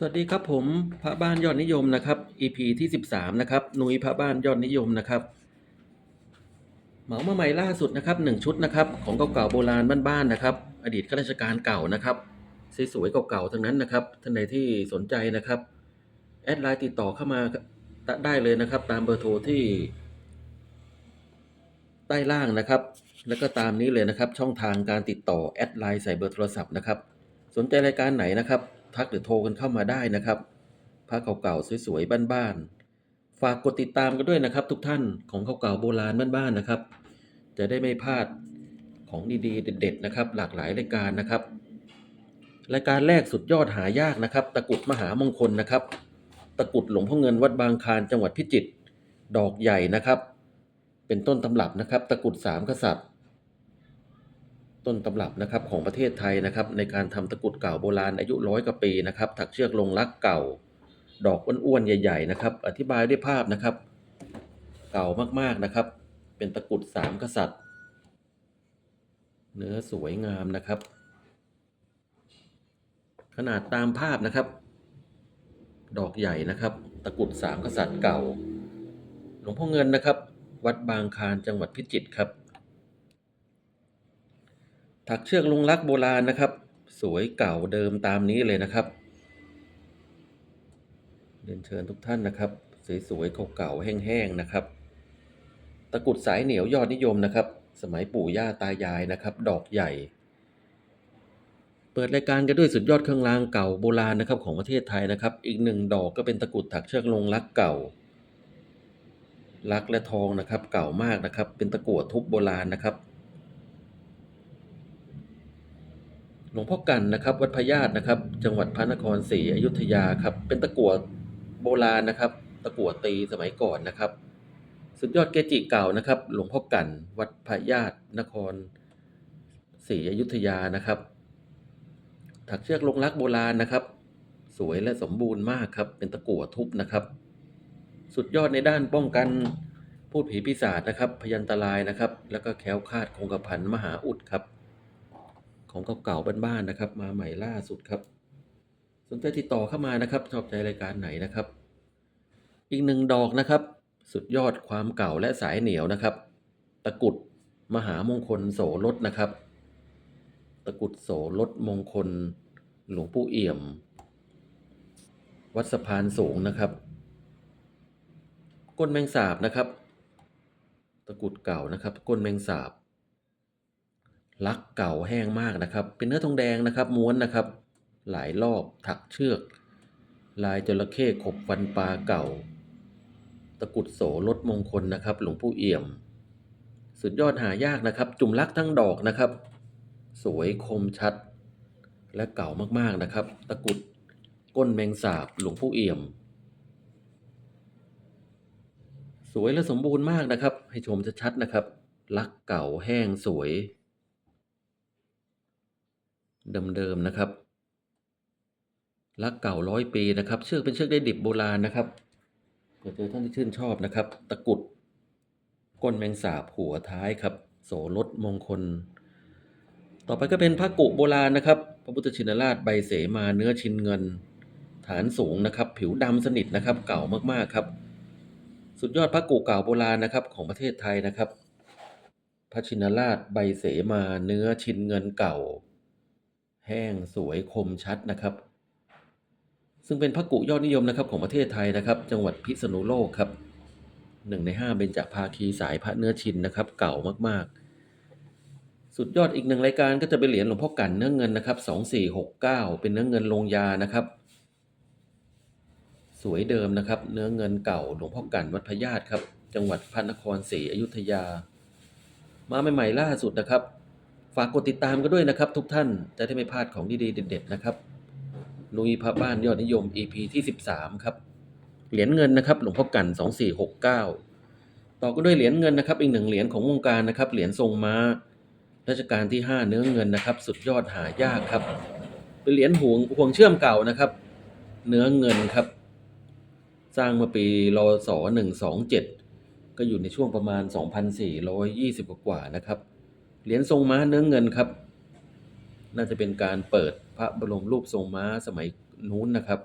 สวัสดีครับผมพระบ้านยอดนิยมนะครับ EP ที่ 13 นะครับนุยพระบ้านยอดนิยมนะครับเหมามาใหม่ล่าสุดนะครับหนึ่งชุดนะครับของเก่าๆโบราณบ้านๆนะครับ อดีตข้าราชการเก่านะครับสวยๆเก่าๆทั้งนั้นนะครับท่านใดที่สนใจนะครับแอดไลน์ติดต่อเข้ามาได้เลยนะครับ ตามเบอร์โทรที่ ใต้ล่างนะครับ แล้วก็ตามนี้เลยนะครับ ช่องทางการติดต่อแอดไลน์ใส่เบอร์โทรศัพท์นะครับ สนใจรายการไหนนะครับ ทักหรือโทรกันเข้ามาได้นะครับพระเก่าๆสวยๆบ้านๆฝากกดติดตามกันด้วยนะครับ ทุกท่านของเก่าๆโบราณบ้านๆนะครับ จะได้ไม่พลาดของดีๆ เด็ด ๆ นะครับ หลากหลายรายการนะครับรายการแรกสุดยอดหายากนะครับ ตะกรุดมหามงคลนะครับ ตะกรุดหลวงพ่อเงินวัดบางคานจังหวัดพิจิตรดอกใหญ่นะครับ เป็นต้นตำรับนะครับ ตะกรุดสามกษัตริย์ ต้นตำรับนะครับของประเทศไทยนะครับ ในการทำตะกุดเก่าโบราณอายุร้อยกว่าปีนะครับถักเชือกลงรักเก่า ดอกอ้วนๆใหญ่ ๆ นะครับ อธิบายด้วยภาพนะครับ เก่ามากๆนะครับ เป็นตะกุดสามกษัตริย์ เนื้อสวยงามนะครับ ขนาดตามภาพนะครับ ดอกใหญ่นะครับ ตะกุดสามกษัตริย์เก่า หลวงพ่อเงินนะครับ วัดบางคานจังหวัดพิจิตรครับ ถักเชือกลุงลักโบราณนะครับ สวยเก่าเดิมตามนี้เลยนะครับเรียนเชิญทุกท่านนะครับ สวยๆเก่าๆแห้งๆนะครับ ตะกรุดสายเหนียวยอดนิยมนะครับ สมัยปู่ย่าตายายนะครับ ดอกใหญ่ เปิดรายการกันด้วยสุดยอดเครื่องรางเก่าโบราณนะครับของประเทศไทยนะครับ อีกหนึ่งดอกก็เป็นตะกรุดถักเชือกลงรักเก่ารักและทองนะครับ เก่ามากนะครับ เป็นตะกั่วทุบโบราณนะครับ หลวงพ่อกันนะครับ วัดพญาตนะครับ จังหวัดพระนครศรีอยุธยาครับ เป็นตะกั่วโบราณนะครับ ตะกั่วตีสมัยก่อนนะครับ สุดยอดเกจิเก่านะครับ หลวงพ่อกันวัดพญาตนครศรีอยุธยานะครับ ถักเชือกลงรักโบราณนะครับ สวยและสมบูรณ์มากครับ เป็นตะกั่วทุบนะครับ สุดยอดในด้านป้องกันพูดผีปีศาจนะครับ พยันตรายนะครับ แล้วก็แคล้วคลาดคงกระพันมหาอุดครับ ของเก่าๆบ้านๆนะครับ มาใหม่ล่าสุดครับ สนใจติดต่อเข้ามานะครับ ชอบใจรายการไหนนะครับ อีกหนึ่งดอกนะครับ สุดยอดความเก่าและสายเหนียวนะครับ ตะกุดมหามงคลโสรถนะครับ ตะกุดโสรถมงคล หลวงปู่เอี่ยม วัดสะพานสูงนะครับก้นแมงสาบนะครับ ตะกุดเก่านะครับ ก้นแมงสาบ ลักเก่าแห้งมากนะครับ เป็นเนื้อทองแดงนะครับ ม้วนนะครับ หลายรอบถักเชือก ลายจระเข้ขบฟันปลาเก่า ตะกุดโสรถมงคลนะครับ หลวงปู่เอี่ยม สุดยอดหายากนะครับ จุ่มลักทั้งดอกนะครับ สวยคมชัด และเก่ามากๆนะครับ ตะกุดก้นแมงสาบหลวงปู่เอี่ยม สวยและสมบูรณ์มากนะครับ ให้ชมชัดๆนะครับ ลักเก่าแห้งสวย เดิมๆนะครับลักเก่าร้อยปีนะครับเชือกเป็นเชือกได้ดิบโบราณนะครับเผื่อเจอท่านที่ชื่นชอบนะครับ ตะกุดก้นแมงสาบหัวท้ายครับ โสรถมงคล ต่อไปก็เป็นพระกุโบราณนะครับ พระพุทธชินราชใบเสมาเนื้อชินเงิน ฐานสูงนะครับ ผิวดำสนิทนะครับ เก่ามากๆครับ สุดยอดพระกุเก่าโบราณนะครับ ของประเทศไทยนะครับ พระชินราชใบเสมาเนื้อชินเงินเก่า แห้งสวยคมชัดนะครับ ซึ่งเป็นพระกุยอดนิยมนะครับของประเทศไทยนะครับ จังหวัดพิษณุโลกครับหนึ่งในห้าเบญจภาคีสายพระเนื้อชินนะครับ เก่ามากๆ สุดยอดอีกหนึ่งรายการก็จะเป็นเหรียญหลวงพ่อกันเนื้อเงินนะครับสองสี่หกเก้าเป็นเนื้อเงินลงยานะครับ สวยเดิมนะครับ เนื้อเงินเก่าหลวงพ่อกันวัดพญาตครับ จังหวัดพระนครศรีอยุธยา มาใหม่ๆล่าสุดนะครับ ฝากกดติดตามกันด้วยนะครับทุกท่านจะได้ไม่พลาดของดีๆเด็ดๆนะครับนุยพระบ้านยอดนิยม EP ที่ 13 ครับ เหรียญเงินนะครับ หลวงพ่อกัน 2469 ต่อก็ด้วยเหรียญเงินนะครับ อีกหนึ่งเหรียญของวงการนะครับ เหรียญทรงม้ารัชกาลที่ 5 เนื้อเงินนะครับ สุดยอดหายากครับ เป็นเหรียญห่วงห่วงเชื่อมเก่านะครับ เนื้อเงินครับ สร้างเมื่อปีรศ127 ก็อยู่ในช่วงประมาณ 2,420 กว่านะครับ เหรียญทรงม้าเนื้อเงินครับ น่าจะเป็นการเปิดพระบรมรูปทรงม้าสมัยนู้นนะครับ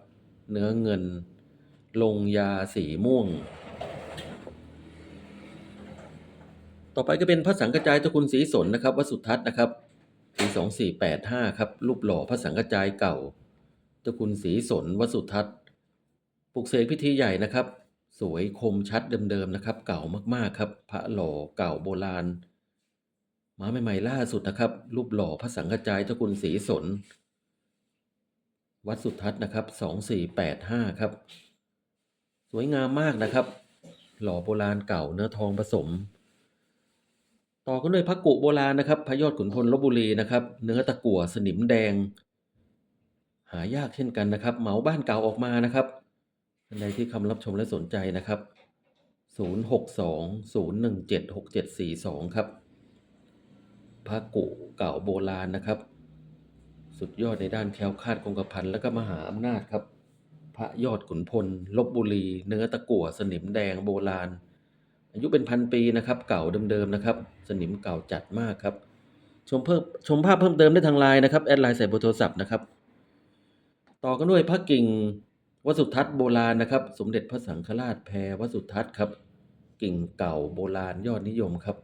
เนื้อเงิน ลงยาสีม่วง ต่อไปก็เป็นพระสังกจายเจ้าคุณศรีสนนะครับวัสุทัศน์นะครับปีสองสี่แปดห้าครับรูปหล่อพระสังกจายเก่าเจ้าคุณศรีสนวัสุทัศน์ปลุกเสกพิธีใหญ่นะครับ สวยคมชัดเดิมๆนะครับ เก่ามากๆครับ พระหล่อเก่าโบราณ มาใหม่ๆล่าสุดนะครับ รูปหล่อพระสังกระจายเจ้าคุณศรีสน วัดสุทัศน์นะครับสองสี่แปดห้าครับ สวยงามมากนะครับ หล่อโบราณเก่าเนื้อทองผสม ต่อกันด้วยพระกุโบราณนะครับ พระยอดขุนพลลบบุรีนะครับ เนื้อตะกั่วสนิมแดง หายากเช่นกันนะครับ เหมาบ้านเก่าออกมานะครับท่านใดที่คำรับชมและสนใจนะครับ 062-017-6742 ครับ พระกุเก่าโบราณนะครับ สุดยอดในด้านแคล้วคาดคงกระพันและก็มหาอำนาจครับ พระยอดขุนพลลบบุรี เนื้อตะกั่วสนิมแดงโบราณ อายุเป็นพันปีนะครับ เก่าเดิมๆนะครับ สนิมเก่าจัดมากครับ ชมเพิ่มชมภาพเพิ่มเติมได้ทางไลน์นะครับแอดไลน์ใส่เบอร์โทรศัพท์นะครับ ต่อกันด้วยพระกิ่งวสุทัศน์โบราณนะครับ สมเด็จพระสังฆราชแพรวสุทัศน์ครับ กิ่งเก่าโบราณยอดนิยมครับ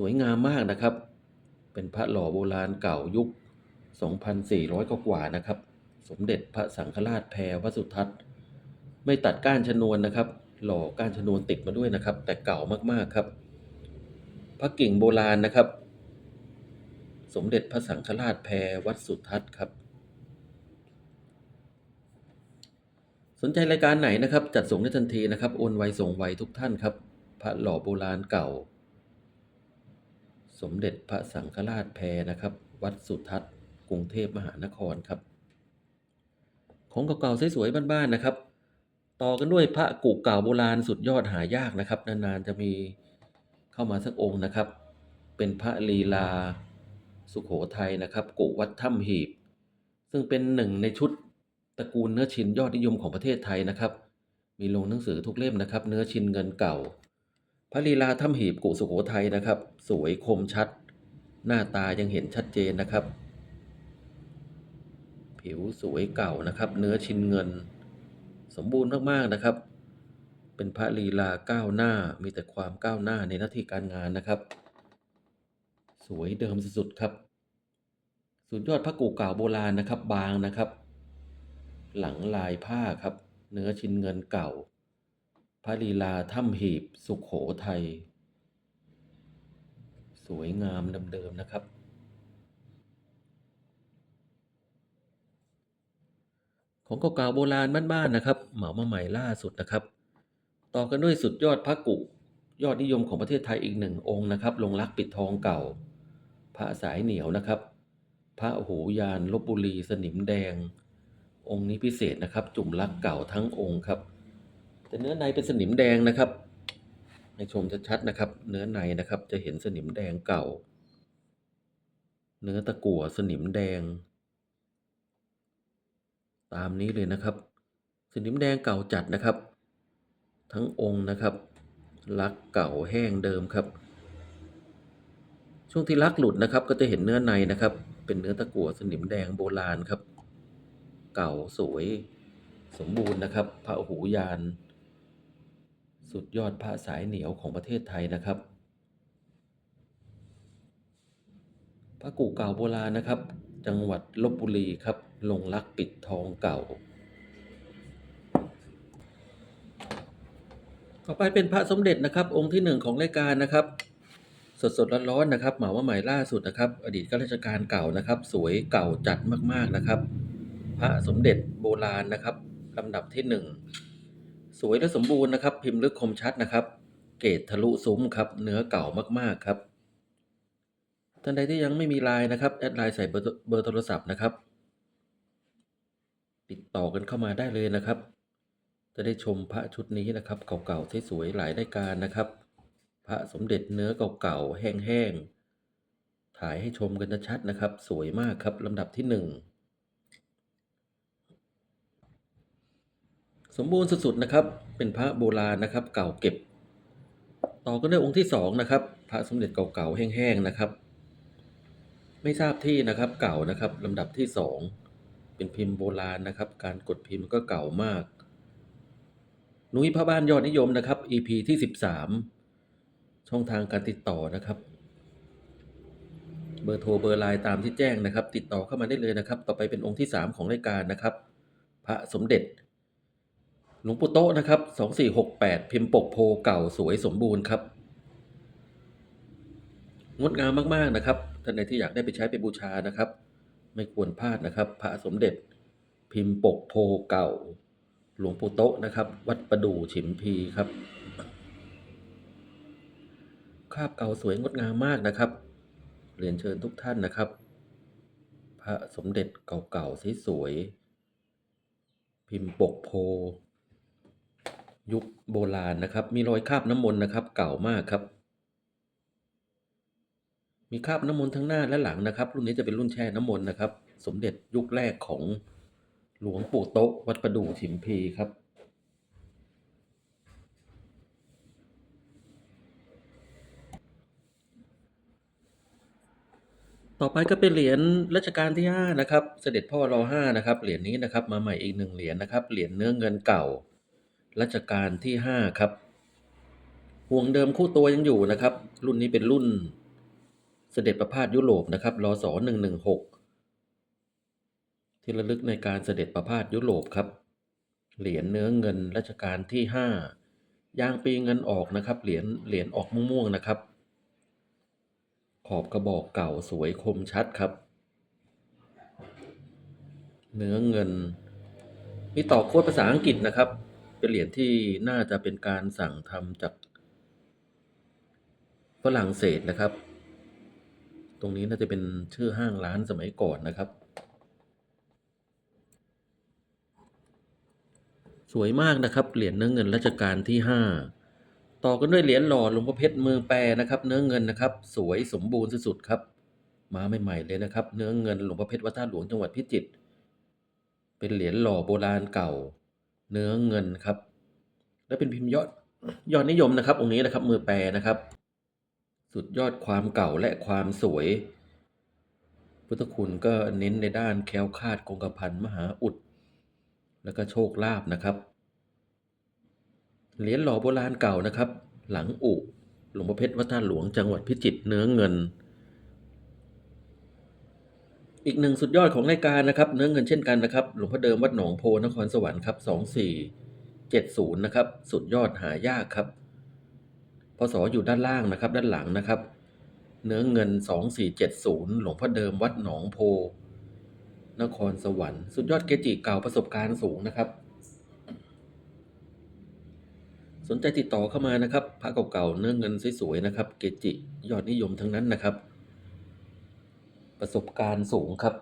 สวยงามมากนะครับ เป็นพระหล่อโบราณเก่ายุค 2,400 กว่านะครับ สมเด็จพระสังฆราชแพรวดสุทัศน์ ไม่ตัดก้านชนวนนะครับ หล่อก้านชนวนติดมาด้วยนะครับ แต่เก่ามากๆครับ พระกิ่งโบราณนะครับ สมเด็จพระสังฆราชแพรวัดสุทัศน์ครับสนใจรายการไหนนะครับ จัดส่งได้ทันทีนะครับ โอนไวส่งไวทุกท่านครับ พระหล่อโบราณเก่า สมเด็จพระสังฆราชแพรนะครับ วัดสุทัศน์กรุงเทพมหานครครับ ของเก่าๆสวยๆบ้านๆนะครับ ต่อกันด้วยพระกุเก่าโบราณสุดยอดหายากนะครับ นานๆจะมีเข้ามาสักองค์นะครับ เป็นพระลีลาสุขโขทัยนะครับ กุวัดถ้ำหีบ ซึ่งเป็นหนึ่งในชุดตระกูลเนื้อชินยอดนิยมของประเทศไทยนะครับ มีลงหนังสือทุกเล่มนะครับ เนื้อชินเงินเก่า พระลีลาถ้ำหีบกุสุโขทัยนะครับ สวยคมชัด หน้าตายังเห็นชัดเจนนะครับ ผิวสวยเก่านะครับ เนื้อชินเงิน สมบูรณ์มากๆนะครับ เป็นพระลีลาก้าวหน้ามีแต่ความก้าวหน้าในหน้าที่การงานนะครับ สวยเดิมสุดๆครับ สุดยอดพระกูเก่าโบราณนะครับ บางนะครับ หลังลายผ้าครับ เนื้อชิ้นเงินเก่า ระลีลาถ้ำหีบสุขโขทัย สวยงามเดิมๆนะครับ ของเก่าๆโบราณบ้านๆนะครับ เหมามาใหม่ล่าสุดนะครับ ต่อกันด้วยสุดยอดพระกุ ยอดนิยมของประเทศไทยอีกหนึ่งองค์นะครับ ลงรักปิดทองเก่า พระสายเหนียวนะครับ พระหูยานลบบุรีสนิมแดง องค์นี้พิเศษนะครับ จุ่มรักเก่าทั้งองค์ครับ แต่เนื้อในเป็นสนิมแดงนะครับให้ชมชัดๆนะครับ เนื้อในนะครับจะเห็นสนิมแดงเก่า เนื้อตะกั่วสนิมแดง ตามนี้เลยนะครับ สนิมแดงเก่าจัดนะครับ ทั้งองค์นะครับ ลักเก่าแห้งเดิมครับ ช่วงที่ลักหลุดนะครับ ก็จะเห็นเนื้อในนะครับ เป็นเนื้อตะกั่วสนิมแดงโบราณครับ เก่าสวยสมบูรณ์นะครับพระหูยาน สุดยอดพระสายเหนียวของประเทศไทยนะครับพระกู่เก่าโบราณนะครับ จังหวัดลบบุรีครับ ลงรักปิดทองเก่า ต่อไปเป็นพระสมเด็จนะครับ องค์ที่หนึ่งของรายการนะครับ สดสดๆร้อนๆนะครับเหมาว่าใหม่ล่าสุดนะครับ อดีตข้าราชการเก่านะครับ สวยเก่าจัดมากๆนะครับ พระสมเด็จโบราณนะครับลำดับที่หนึ่ง สวยและสมบูรณ์นะครับ พิมพ์ลึกคมชัดนะครับ เกรดทะลุซุ้มครับเนื้อเก่ามากๆครับท่านใดที่ยังไม่มีไลน์นะครับแอดไลน์ใส่เบอร์เบอร์โทรศัพท์นะครับ ติดต่อกันเข้ามาได้เลยนะครับ จะได้ชมพระชุดนี้นะครับเก่าๆสวยๆหลายรายการนะครับ พระสมเด็จเนื้อเก่าๆแห้งๆถ่ายให้ชมกันชัดๆนะครับ สวยมากครับลำดับที่หนึ่ง สมบูรณ์สุดๆนะครับ เป็นพระโบราณนะครับ เก่าเก็บ ต่อกันด้วยองค์ที่สองนะครับ พระสมเด็จเก่าๆแห้งๆนะครับ ไม่ทราบที่นะครับเก่านะครับลำดับที่สองเป็นพิมพ์โบราณนะครับ การกดพิมพ์ก็เก่ามากนุ้ยพระบ้านยอดนิยมนะครับ EP ที่ 13 ช่องทางการติดต่อนะครับ เบอร์โทรเบอร์ไลน์ตามที่แจ้งนะครับ ติดต่อเข้ามาได้เลยนะครับ ต่อไปเป็นองค์ที่ 3 ของรายการนะครับ พระสมเด็จ หลวงปู่โตะนะครับ2468พิมพ์ปกโพเก่าสวยสมบูรณ์ครับ งดงามมากๆนะครับท่านใดที่อยากได้ไปใช้ไปบูชานะครับ ไม่ควรพลาดนะครับ พระสมเด็จพิมพ์ปกโพเก่า หลวงปู่โตะนะครับ วัดประดู่ฉิมพีครับคราบเก่าสวยงดงามมากนะครับ เรียนเชิญทุกท่านนะครับ พระสมเด็จเก่าๆสวยๆพิมพ์ปกโพ ยุคโบราณนะครับ มีรอยคราบน้ำมนต์นะครับ เก่ามากครับ มีคราบน้ำมนต์ทั้งหน้าและหลังนะครับ รุ่นนี้จะเป็นรุ่นแช่น้ำมนต์นะครับ สมเด็จยุคแรกของหลวงปู่โต๊ะวัดประดู่ฉิมพีครับต่อไปก็เป็นเหรียญรัชกาลที่ห้านะครับ เสด็จพ่อรอห้านะครับ เหรียญนี้นะครับ มาใหม่อีกหนึ่งเหรียญนะครับ เหรียญเนื้อเงินเก่า รัชกาลที่ห้าครับ ห่วงเดิมคู่ตัวยังอยู่นะครับ รุ่นนี้เป็นรุ่นเสด็จประพาสยุโรปนะครับรศหนึ่งหนึ่งหกที่ระลึกในการเสด็จประพาสยุโรปครับ เหรียญเนื้อเงินรัชกาลที่ห้ายางปีเงินออกนะครับ เหรียญเหรียญออกม่วงๆนะครับ ขอบกระบอกเก่าสวยคมชัดครับ เนื้อเงิน มีต่อโค้ดภาษาอังกฤษนะครับ เป็นเหรียญที่น่าจะเป็นการสั่งทำจากฝรั่งเศสนะครับ ตรงนี้น่าจะเป็นชื่อห้างร้านสมัยก่อนนะครับ สวยมากนะครับ เหรียญเนื้อเงินรัชกาลที่ห้าต่อกันด้วยเหรียญหล่อหลวงพ่อเพชรเมืองแปรนะครับ เนื้อเงินนะครับ สวยสมบูรณ์สุดๆครับ มาใหม่ๆเลยนะครับ เนื้อเงินหลวงพ่อเพชรวัดท่าหลวงจังหวัดพิจิตร เป็นเหรียญหล่อโบราณเก่า เนื้อเงินครับ และเป็นพิมพ์ยอดยอดนิยมนะครับ องค์นี้นะครับมือแปรนะครับ สุดยอดความเก่าและความสวย พุทธคุณก็เน้นในด้านแคล้วคลาดคงกระพันมหาอุด แล้วก็โชคลาภนะครับเหรียญหล่อโบราณเก่านะครับ หลังอุหลวงพ่อเพชรวัดท่าหลวงจังหวัดพิจิตรเนื้อเงิน อีกหนึ่งสุดยอดของรายการนะครับ เนื้อเงินเช่นกันนะครับ หลวงพ่อเดิมวัดหนองโพนครสวรรค์ครับสองสี่เจ็ดศูนย์นะครับ สุดยอดหายากครับพศออยู่ด้านล่างนะครับ ด้านหลังนะครับ เนื้อเงินสองสี่เจ็ดศูนย์หลวงพ่อเดิมวัดหนองโพ นครสวรรค์สุดยอดเกจิเก่าประสบการณ์สูงนะครับ สนใจติดต่อเข้ามานะครับพระเก่าๆเนื้อเงินสวยๆนะครับ เกจิยอดนิยมทั้งนั้นนะครับ ประสบการณ์สูงครับ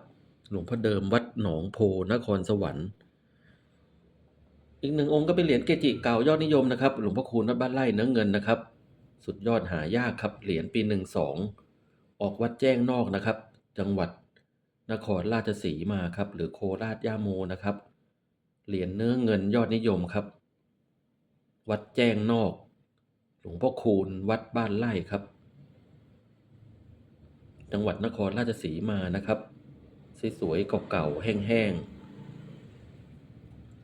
หลวงพ่อเดิมวัดหนองโพนครสวรรค์ อีกหนึ่งองค์ก็เป็นเหรียญเกจิเก่ายอดนิยมนะครับ หลวงพ่อคูณวัดบ้านไร่เนื้อเงินนะครับ สุดยอดหายากครับ เหรียญปีหนึ่งสองออกวัดแจ้งนอกนะครับ จังหวัดนครราชสีมาครับ หรือโคราชย่าโมนะครับ เหรียญเนื้อเงินยอดนิยมครับ วัดแจ้งนอก หลวงพ่อคูณวัดบ้านไร่ครับ จังหวัดนครราชสีมานะครับสวยๆเก่าๆแห้งๆ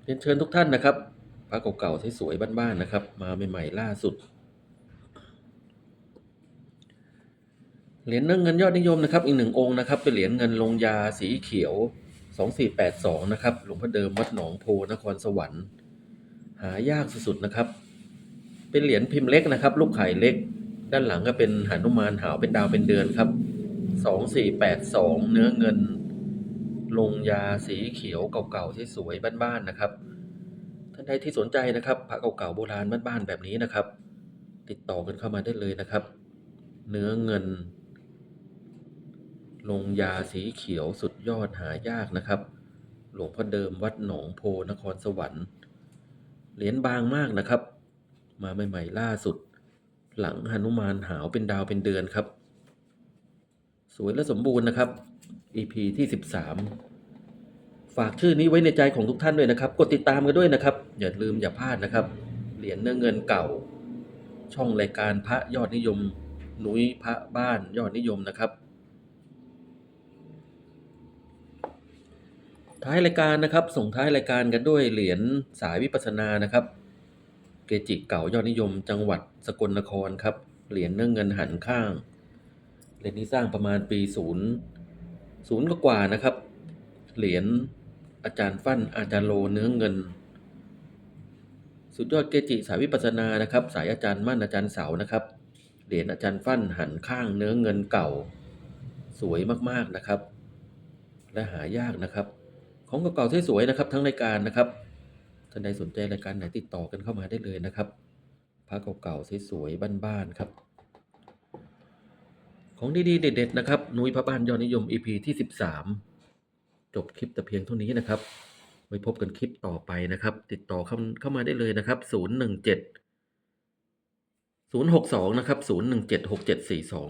เรียนเชิญทุกท่านนะครับพระเก่าๆสวยๆบ้านๆนะครับ มาใหม่ๆล่าสุดเหรียญเนื้อเงินยอดนิยมนะครับ อีกหนึ่งองค์นะครับ เป็นเหรียญเงินลงยาสีเขียว 2482 นะครับ หลวงพ่อเดิมวัดหนองโพนครสวรรค์ หายากสุดๆนะครับ เป็นเหรียญพิมพ์เล็กนะครับ ลูกไข่เล็ก ด้านหลังก็เป็นหนุมานหาวเป็นดาวเป็นเดือนครับ 2482เนื้อเงิน ลงยาสีเขียวเก่าๆที่สวยบ้านๆนะครับ ท่านใดที่สนใจนะครับพระเก่าๆโบราณบ้านๆแบบนี้นะครับ ติดต่อกันเข้ามาได้เลยนะครับ เนื้อเงิน ลงยาสีเขียวสุดยอดหายากนะครับ หลวงพ่อเดิมวัดหนองโพนครสวรรค์เหรียญบางมากนะครับ มาใหม่ๆล่าสุด หลังหนุมานหาวเป็นดาวเป็นเดือนครับ สวยและสมบูรณ์นะครับ EP ที่ 13 ฝากชื่อนี้ไว้ในใจของทุกท่านด้วยนะครับ กดติดตามกันด้วยนะครับ อย่าลืมอย่าพลาดนะครับ เหรียญเนื้อเงินเก่า ช่องรายการพระยอดนิยม หนุยพระบ้านยอดนิยมนะครับ ท้ายรายการนะครับ ส่งท้ายรายการกันด้วยเหรียญสายวิปัสสนานะครับ เกจิเก่ายอดนิยม จังหวัดสกลนครครับ เหรียญเนื้อเงินหันข้าง เหรียญนี้สร้างประมาณปีศูนย์ศูนย์กว่านะครับ เหรียญอาจารย์ฟั่นอาจารย์โลเนื้อเงิน สุดยอดเกจิสายวิปัสสนานะครับ สายอาจารย์มั่นอาจารย์เสานะครับ เหรียญอาจารย์ฟั่นหันข้างเนื้อเงินเก่า สวยมากๆนะครับ และหายากนะครับ ของเก่าๆสวยๆนะครับ ทั้งรายการนะครับท่านใดสนใจรายการไหนติดต่อกันเข้ามาได้เลยนะครับพระเก่าๆสวยๆบ้านๆครับ ของดีๆเด็ดๆนะครับนุ้ยพระบ้านยอดนิยม EP ที่ 13 จบคลิปแต่เพียงเท่านี้นะครับ ไว้พบกันคลิปต่อไปนะครับ ติดต่อเข้าเข้ามาได้เลยนะครับ 017 062 นะครับ 017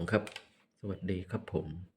6742 ครับ สวัสดีครับผม